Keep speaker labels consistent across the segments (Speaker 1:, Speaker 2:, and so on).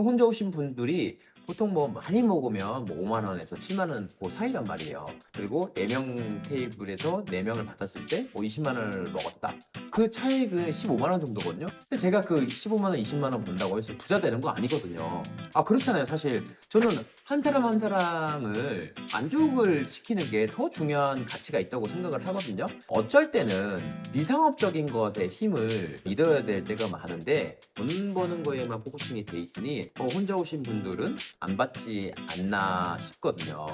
Speaker 1: 혼자 오신 분들이 보통 뭐 많이 먹으면 뭐 5만 원에서 7만 원 그 사이란 말이에요. 그리고 4명 테이블에서 4명을 받았을 때 뭐 20만 원을 먹었다. 그 차익은 15만 원 정도거든요. 근데 제가 그 15만 원, 20만 원 번다고 해서 부자 되는 거 아니거든요. 아 그렇잖아요. 사실 저는 한 사람 한 사람을 만족을 시키는 게 더 중요한 가치가 있다고 생각을 하거든요. 어쩔 때는 비상업적인 것에 힘을 믿어야 될 때가 많은데 돈 버는 거에만 포커싱이 돼 있으니 어, 혼자 오신 분들은 안 받지 않나 싶거든요.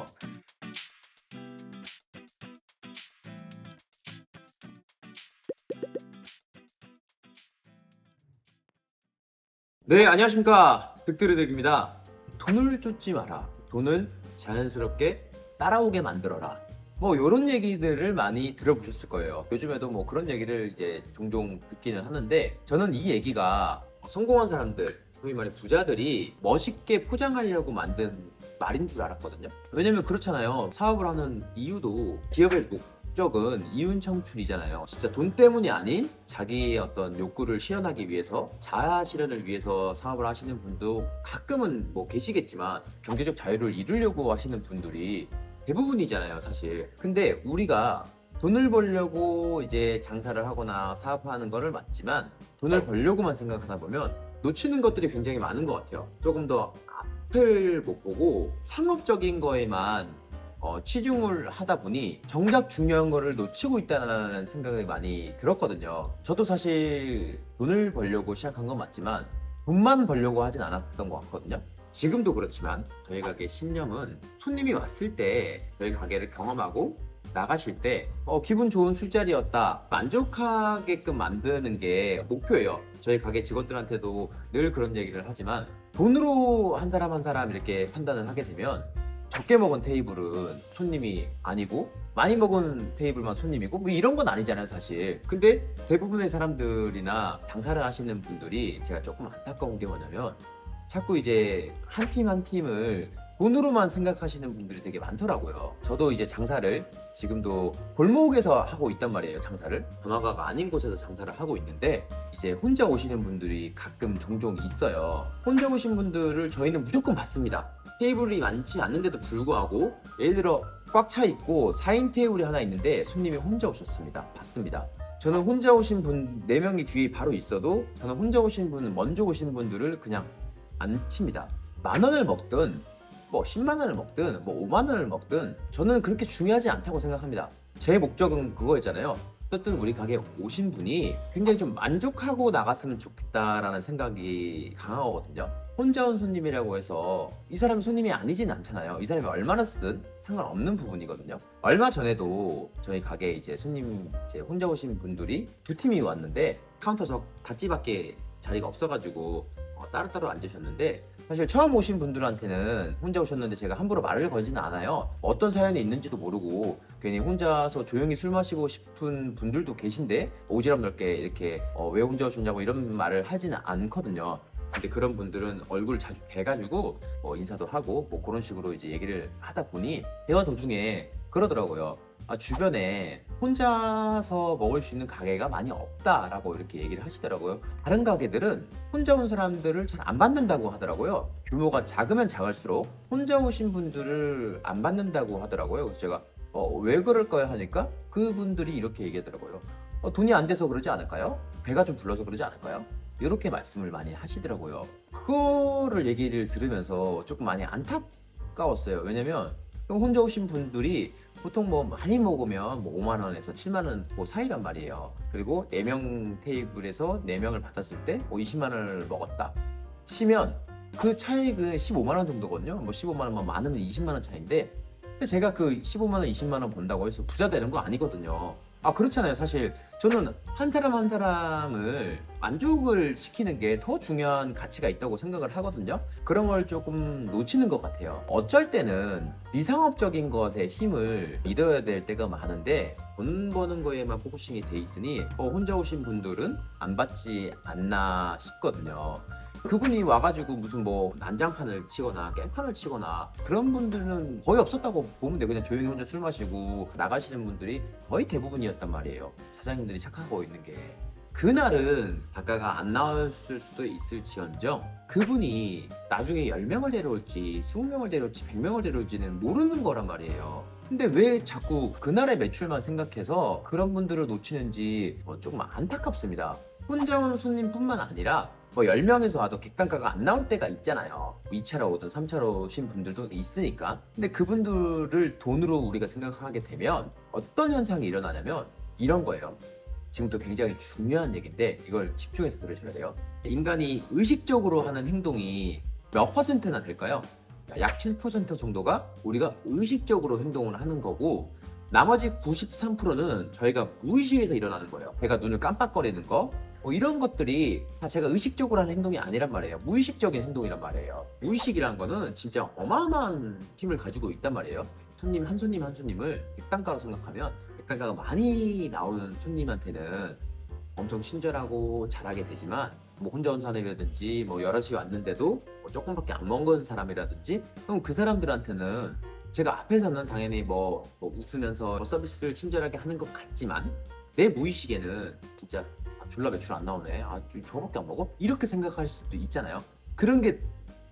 Speaker 1: 네, 안녕하십니까. 득들의득입니다. 돈을 쫓지 마라. 돈을 자연스럽게 따라오게 만들어라. 뭐 이런 얘기들을 많이 들어보셨을 거예요. 요즘에도 뭐 그런 얘기를 이제 종종 듣기는 하는데 저는 이 얘기가 성공한 사람들, 소위 말해 부자들이 멋있게 포장하려고 만든 말인 줄 알았거든요. 왜냐면 그렇잖아요. 사업을 하는 이유도 기업의 목적은 이윤 창출이잖아요. 진짜 돈 때문이 아닌 자기의 어떤 욕구를 실현하기 위해서 자아 실현을 위해서 사업을 하시는 분도 가끔은 뭐 계시겠지만 경제적 자유를 이루려고 하시는 분들이 대부분이잖아요, 사실. 근데 우리가 돈을 벌려고 이제 장사를 하거나 사업하는 거를 맞지만 돈을 벌려고만 생각하다 보면 놓치는 것들이 굉장히 많은 것 같아요. 조금 더 앞을 못 보고 상업적인 거에만 어, 치중을 하다 보니 정작 중요한 거를 놓치고 있다는 생각이 많이 들었거든요. 저도 사실 돈을 벌려고 시작한 건 맞지만 돈만 벌려고 하진 않았던 것 같거든요. 지금도 그렇지만 저희 가게 신념은 손님이 왔을 때 저희 가게를 경험하고 나가실 때 어, 기분 좋은 술자리였다 만족하게끔 만드는 게 목표예요. 저희 가게 직원들한테도 늘 그런 얘기를 하지만 돈으로 한 사람 한 사람 이렇게 판단을 하게 되면 적게 먹은 테이블은 손님이 아니고 많이 먹은 테이블만 손님이고 뭐 이런 건 아니잖아요 사실 근데 대부분의 사람들이나 장사를 하시는 분들이 제가 조금 안타까운 게 뭐냐면 자꾸 이제 한 팀 한 팀을 돈으로만 생각하시는 분들이 되게 많더라고요. 저도 이제 장사를 지금도 골목에서 하고 있단 말이에요, 장사를. 번화가가 아닌 곳에서 장사를 하고 있는데 이제 혼자 오시는 분들이 가끔 종종 있어요. 혼자 오신 분들을 저희는 무조건 받습니다. 테이블이 많지 않는데도 불구하고 예를 들어 꽉 차 있고 4인 테이블이 하나 있는데 손님이 혼자 오셨습니다. 받습니다. 저는 혼자 오신 분 4명이 뒤에 바로 있어도 저는 혼자 오신 분 먼저 오신 분들을 그냥 안 칩니다. 만 원을 먹든 뭐 10만 원을 먹든 뭐 5만 원을 먹든 저는 그렇게 중요하지 않다고 생각합니다. 제 목적은 그거였잖아요. 어쨌든 우리 가게 오신 분이 굉장히 좀 만족하고 나갔으면 좋겠다라는 생각이 강하거든요. 혼자 온 손님이라고 해서 이 사람이 손님이 아니진 않잖아요. 이 사람이 얼마나 쓰든 상관없는 부분이거든요. 얼마 전에도 저희 가게 이제 손님 이제 혼자 오신 분들이 두 팀이 왔는데 카운터 석 닫지밖에 자리가 없어가지고 어, 따로따로 앉으셨는데 사실 처음 오신 분들한테는 혼자 오셨는데 제가 함부로 말을 걸지는 않아요. 어떤 사연이 있는지도 모르고 괜히 혼자서 조용히 술 마시고 싶은 분들도 계신데 오지랖 넓게 이렇게 어, 왜 혼자 오셨냐고 이런 말을 하지는 않거든요. 근데 그런 분들은 얼굴 자주 뵈가지고 뭐 인사도 하고 뭐 그런 식으로 이제 얘기를 하다 보니 대화 도중에 그러더라고요. 아, 주변에 혼자서 먹을 수 있는 가게가 많이 없다라고 이렇게 얘기를 하시더라고요. 다른 가게들은 혼자 온 사람들을 잘 안 받는다고 하더라고요. 규모가 작으면 작을수록 혼자 오신 분들을 안 받는다고 하더라고요. 그래서 제가 어, 왜 그럴까요 하니까 그분들이 이렇게 얘기하더라고요. 어, 돈이 안 돼서 그러지 않을까요? 배가 좀 불러서 그러지 않을까요? 이렇게 말씀을 많이 하시더라고요. 그거를 얘기를 들으면서 조금 많이 안타까웠어요. 왜냐면 혼자 오신 분들이 보통 뭐 많이 먹으면 뭐 5만 원에서 7만 원그 사이란 말이에요. 그리고 4명 테이블에서 4명을 받았을 때 뭐 20만 원을 먹었다. 치면 그 차익은 15만 원 정도거든요. 뭐 15만 원만 많으면 20만 원 차인데 근데 제가 그 15만 원, 20만 원 번다고 해서 부자 되는 거 아니거든요. 아 그렇잖아요. 사실 저는 한 사람 한 사람을 만족을 시키는 게 더 중요한 가치가 있다고 생각을 하거든요. 그런 걸 조금 놓치는 것 같아요. 어쩔 때는 비상업적인 것에 힘을 믿어야 될 때가 많은데 돈 버는 거에만 포커싱이 돼 있으니 어, 혼자 오신 분들은 안 받지 않나 싶거든요. 그분이 와가지고 무슨 뭐 난장판을 치거나 깽판을 치거나 그런 분들은 거의 없었다고 보면 돼 그냥 조용히 혼자 술 마시고 나가시는 분들이 거의 대부분이었단 말이에요 사장님들이 착하고 있는 게 그날은 단가가 안 나왔을 수도 있을지언정 그분이 나중에 10명을 데려올지 20명을 데려올지 100명을 데려올지는 모르는 거란 말이에요. 근데 왜 자꾸 그날의 매출만 생각해서 그런 분들을 놓치는지 어, 조금 안타깝습니다. 혼자 온 손님뿐만 아니라 뭐 10명에서 와도 객단가가 안 나올 때가 있잖아요. 2차로 오든 3차로 오신 분들도 있으니까. 근데 그분들을 돈으로 우리가 생각하게 되면 어떤 현상이 일어나냐면 이런 거예요. 지금도 굉장히 중요한 얘기인데 이걸 집중해서 들으셔야 돼요. 인간이 의식적으로 하는 행동이 몇 퍼센트나 될까요? 약 7% 정도가 우리가 의식적으로 행동을 하는 거고 나머지 93%는 저희가 무의식에서 일어나는 거예요. 제가 눈을 깜빡거리는 거, 뭐 이런 것들이 다 제가 의식적으로 하는 행동이 아니란 말이에요. 무의식적인 행동이란 말이에요. 무의식이란 거는 진짜 어마어마한 힘을 가지고 있단 말이에요. 손님 한 손님 한 손님을 객단가로 생각하면 객단가가 많이 나오는 손님한테는 엄청 친절하고 잘하게 되지만 뭐 혼자 온 사람이라든지 뭐 여럿이 왔는데도 뭐 조금밖에 안 먹은 사람이라든지 그럼 그 사람들한테는 제가 앞에서는 당연히 뭐, 뭐 웃으면서 서비스를 친절하게 하는 것 같지만 내 무의식에는 진짜 아, 졸라 매출 안 나오네 아 저- 저거밖에 안 먹어? 이렇게 생각하실 수도 있잖아요 그런 게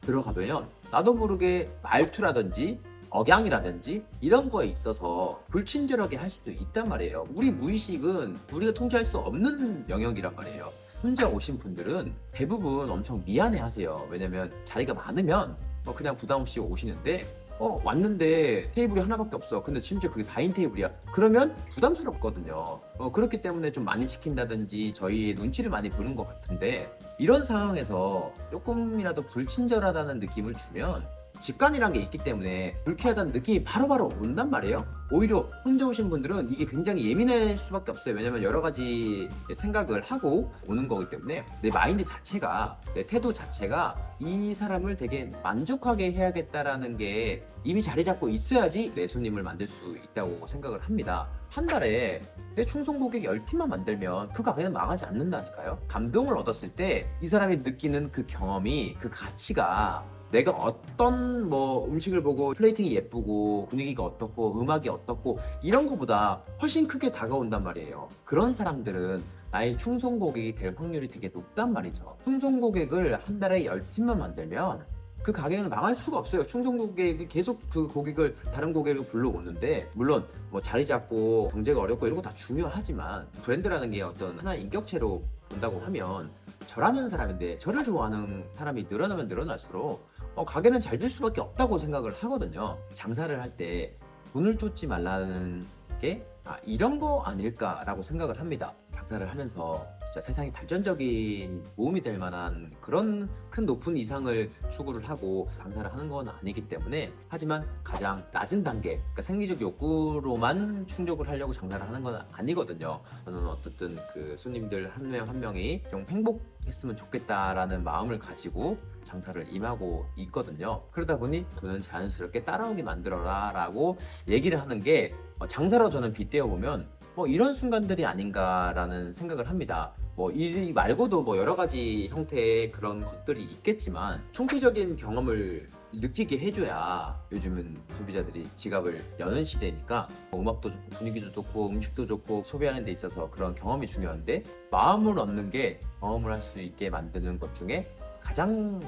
Speaker 1: 들어가면 나도 모르게 말투라든지 억양이라든지 이런 거에 있어서 불친절하게 할 수도 있단 말이에요. 우리 무의식은 우리가 통제할 수 없는 영역이란 말이에요. 혼자 오신 분들은 대부분 엄청 미안해 하세요. 왜냐면 자리가 많으면 뭐 그냥 부담 없이 오시는데 어 왔는데 테이블이 하나밖에 없어. 근데 심지어 그게 4인 테이블이야. 그러면 부담스럽거든요. 어, 그렇기 때문에 좀 많이 시킨다든지 저희의 눈치를 많이 보는 것 같은데 이런 상황에서 조금이라도 불친절하다는 느낌을 주면 직관이란 게 있기 때문에 불쾌하다는 느낌이 바로바로 온단 말이에요. 오히려 혼자 오신 분들은 이게 굉장히 예민할 수밖에 없어요. 왜냐면 여러 가지 생각을 하고 오는 거기 때문에 내 마인드 자체가 내 태도 자체가 이 사람을 되게 만족하게 해야겠다라는 게 이미 자리 잡고 있어야지 내 손님을 만들 수 있다고 생각을 합니다. 한 달에 내 충성 고객 10팀만 만들면 그 가게는 망하지 않는다니까요. 감동을 얻었을 때 이 사람이 느끼는 그 경험이 그 가치가 내가 어떤 뭐 음식을 보고 플레이팅이 예쁘고 분위기가 어떻고 음악이 어떻고 이런 거보다 훨씬 크게 다가온단 말이에요. 그런 사람들은 나의 충성 고객이 될 확률이 되게 높단 말이죠. 충성 고객을 한 달에 10팀만 만들면 그 가게는 망할 수가 없어요. 충성 고객이 계속 그 고객을 다른 고객을 불러오는데 물론 뭐 자리 잡고 경제가 어렵고 이런 거 다 중요하지만 브랜드라는 게 어떤 하나의 인격체로 본다고 하면 저라는 사람인데 저를 좋아하는 사람이 늘어나면 늘어날수록 어, 가게는 잘 될 수밖에 없다고 생각을 하거든요. 장사를 할 때 돈을 쫓지 말라는 게 아, 이런 거 아닐까라고 생각을 합니다. 장사를 하면서 진짜 세상이 발전적인 모험이 될 만한 그런 큰 높은 이상을 추구를 하고 장사를 하는 건 아니기 때문에 하지만 가장 낮은 단계, 그러니까 생리적 욕구로만 충족을 하려고 장사를 하는 건 아니거든요. 저는 어쨌든 그 손님들 한 명 한 명이 좀 행복했으면 좋겠다라는 마음을 가지고 장사를 임하고 있거든요. 그러다 보니 돈은 자연스럽게 따라오게 만들어라 라고 얘기를 하는 게 어, 장사로 저는 빗대어 보면 뭐 이런 순간들이 아닌가라는 생각을 합니다. 뭐이 말고도 뭐 여러 가지 형태의 그런 것들이 있겠지만 총체적인 경험을 느끼게 해줘야 요즘은 소비자들이 지갑을 여는 시대니까 뭐 음악도 좋고 분위기도 좋고 음식도 좋고 소비하는 데 있어서 그런 경험이 중요한데 마음을 얻는 게 경험을 할 수 있게 만드는 것 중에 가장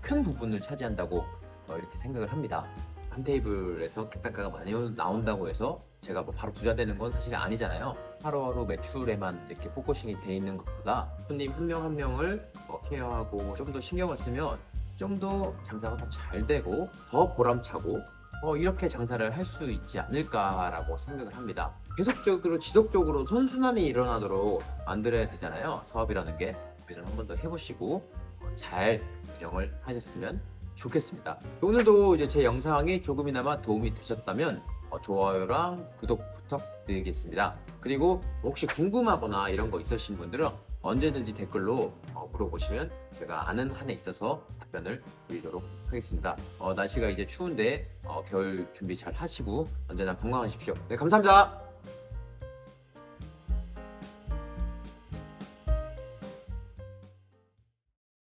Speaker 1: 큰 부분을 차지한다고 어, 이렇게 생각을 합니다. 한 테이블에서 객단가가 많이 나온다고 해서 제가 뭐 바로 부자 되는 건 사실 아니잖아요. 하루하루 매출에만 이렇게 포커싱이 돼 있는 것보다 손님 한 명 한 명을 어, 케어하고 좀 더 신경을 쓰면 좀 더 장사가 더 잘 되고 더 보람차고 어, 이렇게 장사를 할 수 있지 않을까라고 생각을 합니다. 계속적으로 지속적으로 선순환이 일어나도록 만들어야 되잖아요. 사업이라는 게 고민을 한 번 더 해보시고 어, 잘 운영을 하셨으면 좋겠습니다. 오늘도 이제 제 영상이 조금이나마 도움이 되셨다면 어, 좋아요랑 구독 부탁드리겠습니다. 그리고 혹시 궁금하거나 이런 거 있으신 분들은 언제든지 댓글로 어, 물어보시면 제가 아는 한에 있어서 답변을 드리도록 하겠습니다. 어, 날씨가 이제 추운데 어, 겨울 준비 잘 하시고 언제나 건강하십시오. 네, 감사합니다.